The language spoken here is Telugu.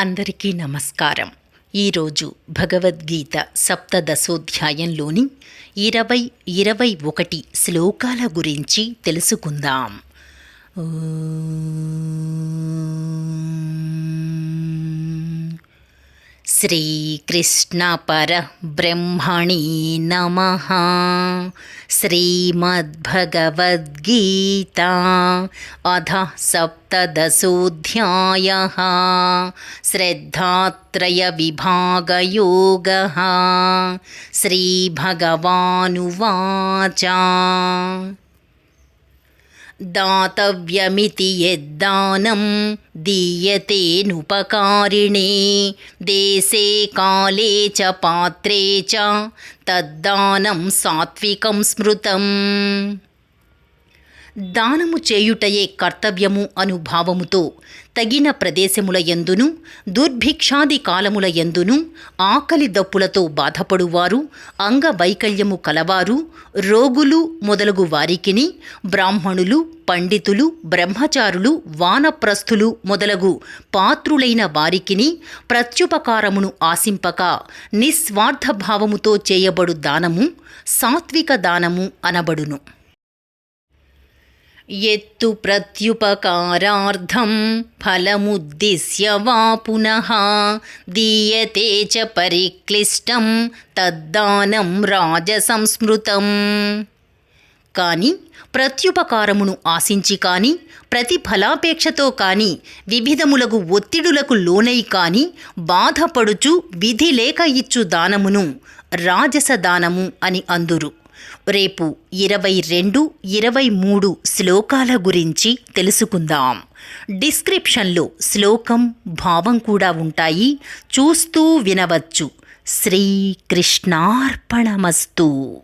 అందరికీ నమస్కారం. ఈరోజు భగవద్గీత సప్తదశోధ్యాయంలోని ఇరవై ఇరవై ఒకటి శ్లోకాల గురించి తెలుసుకుందాం. श्रीकृष्णपरब्रह्मणे नमः। श्रीमद्भगवद्गीता अधः सप्तदशोऽध्यायः। श्रद्धात्रयविभागयोगः। श्रीभगवानुवाच। దాతవ్యమితి యద్దానం దీయతేనుపకారిణే. దేశే కాలే చ పాత్రే చ తద్దానం సాత్వికం స్మృతం. దానము చేయుటయే కర్తవ్యము అను భావముతో తగిన ప్రదేశముల యందును దుర్భిక్షాది కాలముల యందును ఆకలి దప్పులతో బాధపడువారు అంగవైకల్యము కలవారు రోగులు మొదలగు వారికిని బ్రాహ్మణులు పండితులు బ్రహ్మచారులు వానప్రస్థులు మొదలగు పాత్రులైన వారికిని ప్రత్యుపకారమును ఆశింపక నిస్వార్థ భావముతో చేయబడు దానము సాత్విక దానము అనబడును. ఎత్తు ప్రత్యుపకారార్థం ఫలముద్దిశ్య వా పునః. దీయతే చ పరిక్లిష్టం తద్దానం రాజసంస్మృతం. కానీ ప్రత్యుపకారమును ఆశించి కాని ప్రతిఫలాపేక్షతో కాని వివిధములకు ఒత్తిడులకు లోనై కాని బాధపడుచు విధి లేక ఇచ్చు దానమును రాజస దానము అని అందురు. రేపు ఇరవై రెండు ఇరవై మూడు శ్లోకాల గురించి తెలుసుకుందాం. డిస్క్రిప్షన్లో శ్లోకం భావం కూడా ఉంటాయి. చూస్తూ వినవచ్చు. శ్రీకృష్ణార్పణమస్తు.